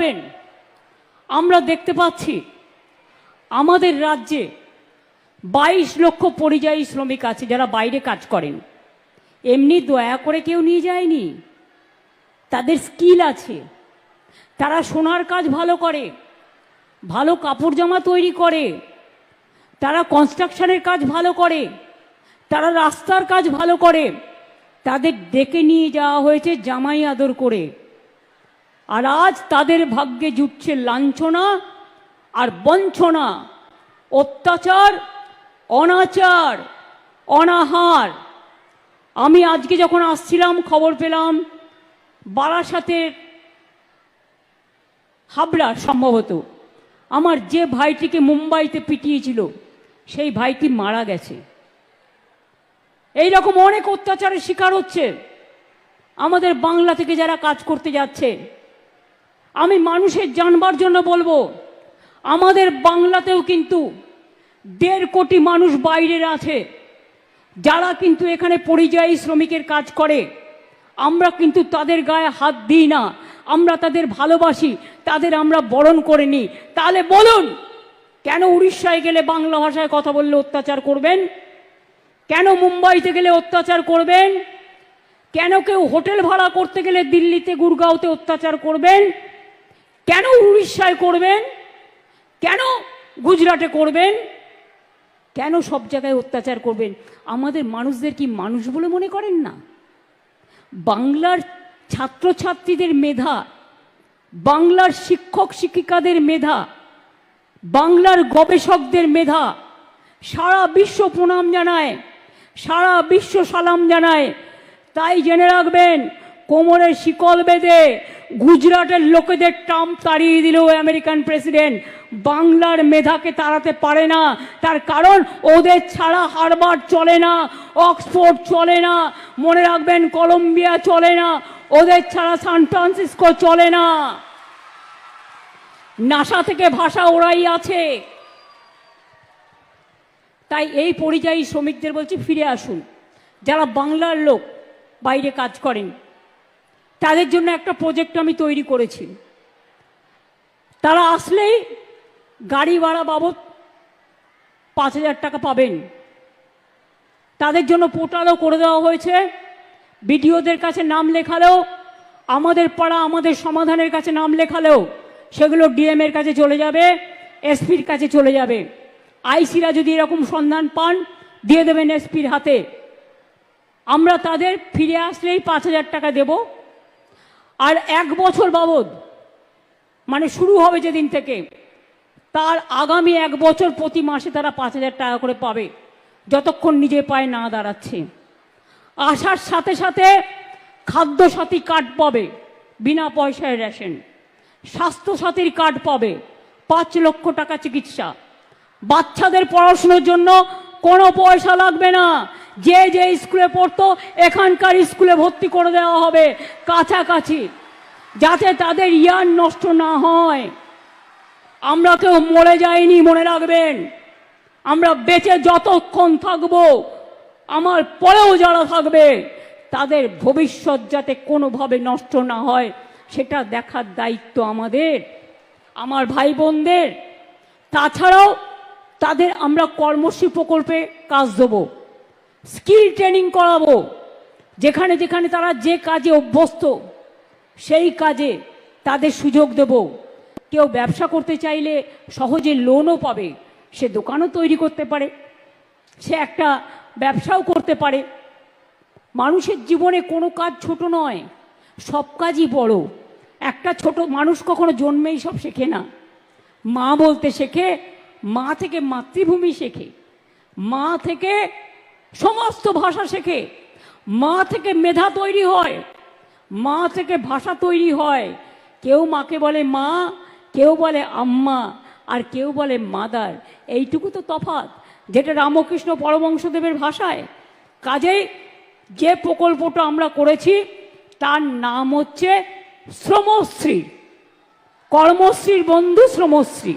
রাখবেন আমরা দেখতে পাচ্ছি আমাদের রাজ্যে বাইশ লক্ষ পরিযায়ী শ্রমিক আছে যারা বাইরে কাজ করেন। এমনি দয়া করে কেউ নিয়ে যায়নি। তাদের স্কিল আছে। তারা সোনার কাজ ভালো করে, ভালো কাপড় জামা তৈরি করে, তারা কনস্ট্রাকশনের কাজ ভালো করে, তারা রাস্তার কাজ ভালো করে। তাদের ডেকে নিয়ে যাওয়া হয়েছে জামাই আদর করে। আর আজ তাদের ভাগ্যে জুটছে লাঞ্ছনা আর বঞ্চনা, অত্যাচার, অনাচার, অনাহার। আমি আজকে যখন আসছিলাম, খবর পেলাম বারাসাতের হাবড়া সম্ভবত, আমার যে ভাইটিকে মুম্বাইতে পিটিয়েছিল, সেই ভাইটি মারা গেছে। এই রকম অনেক অত্যাচারের শিকার হচ্ছে। আমাদের বাংলা থেকে যারা কাজ করতে যাচ্ছে আমি মানুষের জানবার জন্য বলব, আমাদের বাংলাতেও কিন্তু দেড় কোটি মানুষ বাইরের আছে, যারা কিন্তু এখানে পরিযায়ী শ্রমিকের কাজ করে। আমরা কিন্তু তাদের গায়ে হাত দিই না, আমরা তাদের ভালোবাসি, তাদের আমরা বরণ করে নিই। তাহলে বলুন, কেন উড়িষ্যায় গেলে বাংলা ভাষায় কথা বললে অত্যাচার করবেন? কেন মুম্বাইতে গেলে অত্যাচার করবেন? কেন কেউ হোটেল ভাড়া করতে গেলে দিল্লিতে, গুরগাঁওতে অত্যাচার করবেন? কেন উড়িষ্যায় করবেন? কেন গুজরাটে করবেন? কেন সব জায়গায় অত্যাচার করবেন? আমাদের মানুষদের কি মানুষ বলে মনে করেন না? বাংলার ছাত্রছাত্রীদের মেধা, বাংলার শিক্ষক শিক্ষিকাদের মেধা, বাংলার গবেষকদের মেধা, সারা বিশ্ব প্রণাম জানায়, সারা বিশ্ব সালাম জানায়। তাই জেনে রাখবেন কোমরে শিকল বেঁধে গুজরাটের লোকেদের ট্রাম্প তাড়িয়ে দিল ওই আমেরিকান প্রেসিডেন্ট। বাংলার মেধাকে তাড়াতে পারে না। তার কারণ ওদের ছাড়া হারবার্ড চলে না, অক্সফোর্ড চলে না, মনে রাখবেন কলম্বিয়া চলে না, ওদের ছাড়া সান ফ্রান্সিসকো চলে না। নাসা থেকে ভাষা ওরাই আছে। তাই এই পরিযায়ী শ্রমিকদের বলছি ফিরে আসুন। যারা বাংলার লোক, বাইরে কাজ করেন তাদের জন্য একটা প্রজেক্ট আমি তৈরি করেছি। তারা আসলেই গাড়ি ভাড়া বাবদ পাঁচ হাজার টাকা পাবেন। তাদের জন্য পোর্টালও করে দেওয়া হয়েছে। বিডিওদের কাছে নাম লেখালেও, আমাদের পাড়া, আমাদের সমাধানের কাছে নাম লেখালেও সেগুলো ডিএম এর কাছে চলে যাবে, এসপির কাছে চলে যাবে। আইসিরা যদি এরকম সন্ধান পান, দিয়ে দেবেন এসপির হাতে। আমরা তাদের ফিরে আসলেই পাঁচ হাজার টাকা দেব। আর এক বছর বাবদ মানে শুরু হবে যেদিন থেকে, তার আগামী এক বছর প্রতি মাসে তারা পাঁচ হাজার টাকা করে পাবে, যতক্ষণ নিজে পায়ে না দাঁড়াচ্ছে। আসার সাথে সাথে খাদ্যসাথী কার্ড পাবে, বিনা পয়সায় রেশন। স্বাস্থ্যসাথীর কার্ড পাবে, পাঁচ লক্ষ টাকা চিকিৎসা। বাচ্চাদের পড়াশুনোর জন্য কোনো পয়সা লাগবে না। যে যে স্কুলে পড়তো, এখানকার স্কুলে ভর্তি করে দেওয়া হবে, কাছাকাছি, যাতে তাদের ইয়ার নষ্ট না হয়। আমরা কেউ মরে যাইনি, মনে রাখবেন। আমরা বেঁচে যতক্ষণ থাকব, আমার পরেও যারা থাকবে, তাদের ভবিষ্যৎ যাতে কোনোভাবে নষ্ট না হয়, সেটা দেখার দায়িত্ব আমাদের, আমার ভাই বোনদের তাছাড়াও তাদের আমরা কর্মশ্রী প্রকল্পে কাজ দেবো। স্কিল ট্রেনিং করাবো। যেখানে যেখানে তারা যে কাজে অভ্যস্ত, সেই কাজে তাদের সুযোগ দেব। কেউ ব্যবসা করতে চাইলে সহজে লোনও পাবে। সে দোকানও তৈরি করতে পারে। সে একটা ব্যবসাও করতে পারে। মানুষের জীবনে কোনো কাজ ছোট নয়, সব কাজই বড়। একটা ছোট মানুষ কখনো জন্মেই সব শেখে না। মা বলতে শেখে, মা থেকে মাতৃভূমি শেখে। মা থেকে সমস্ত ভাষা শেখে। মা থেকে মেধা তৈরি হয়। মা থেকে ভাষা তৈরি হয়। কেউ মাকে বলে মা, কেউ বলে আম্মা, আর কেউ বলে মাদার। এইটুকু তো তফাৎ। যেটা রামকৃষ্ণ পরমংশদেবের ভাষায়। কাজেই যে প্রকল্পটা আমরা করেছি, তার নাম হচ্ছে শ্রমশ্রী। কর্মশ্রীর বন্ধু শ্রমশ্রী।